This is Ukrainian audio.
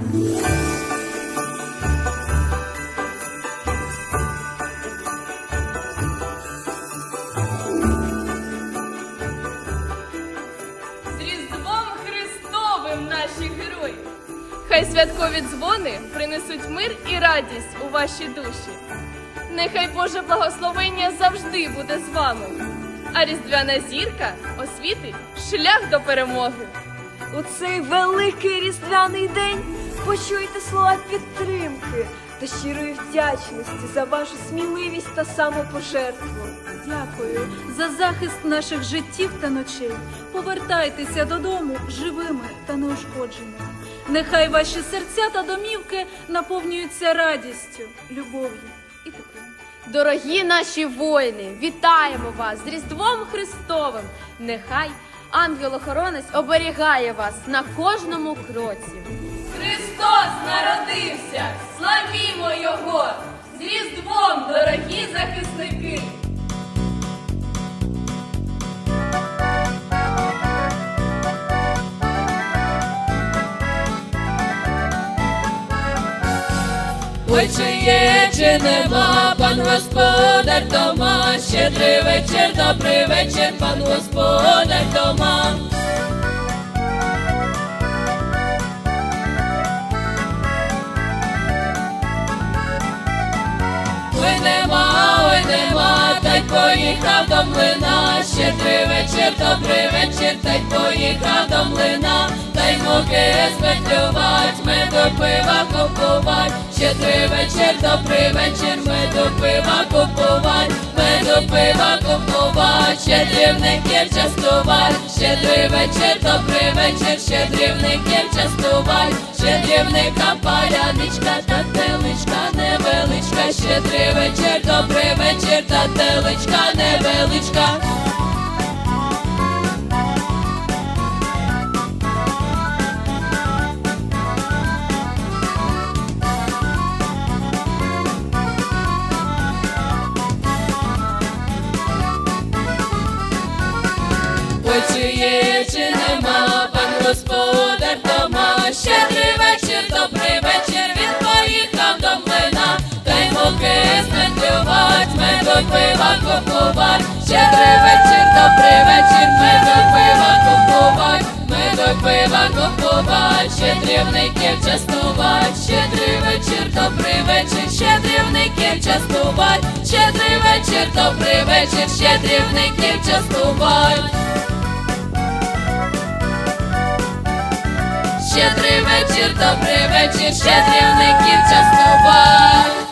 З Різдвом Христовим наші герої! Хай святкові дзвони принесуть мир і радість у ваші душі. Нехай Боже благословення завжди буде з вами, а різдвяна зірка освітить шлях до перемоги. У цей великий різдвяний день почуйте слова підтримки та щирої вдячності за вашу сміливість та самопожертву. Дякую за захист наших життів та ночей. Повертайтеся додому живими та неушкодженими. Нехай ваші серця та домівки наповнюються радістю, любов'ю і теплом. Дорогі наші воїни, вітаємо вас з Різдвом Христовим! Нехай ангел-охоронець оберігає вас на кожному кроці. Христос народився! Славімо Його! З Різдвом, дорогі захисники! Ой, чи є, чи нема, пан господар дома, щедрий вечір, добрий вечір, пан господар дома. Поїхав до млина, щедрий вечір, добрий вечір, та й поїхав до млина, та й муки спетлювать, меду пива купувать, щедрий вечір, добрий вечір, меду пива купувать, меду пива купувать, щедрівників частувать, щедрий вечір, добрий вечір, щедрівників частувать, щедрівника паляничка та теличка невеличка, щедрий вечір, добрий вечір, та невеличка. Ой, чи є, чи нема, пан господар дома, щедрий вечір, добрий пива купувать, щедрий вечір, добрий вечір, меду пива купувать, меду пива купувать, щедрівників частувать, щедрий вечір, добрий вечір, щедрівників частувать, щедрий вечір, добрий вечір, щедрівників частувать. Щедрий вечір, добрий вечір, щедрівників частувать.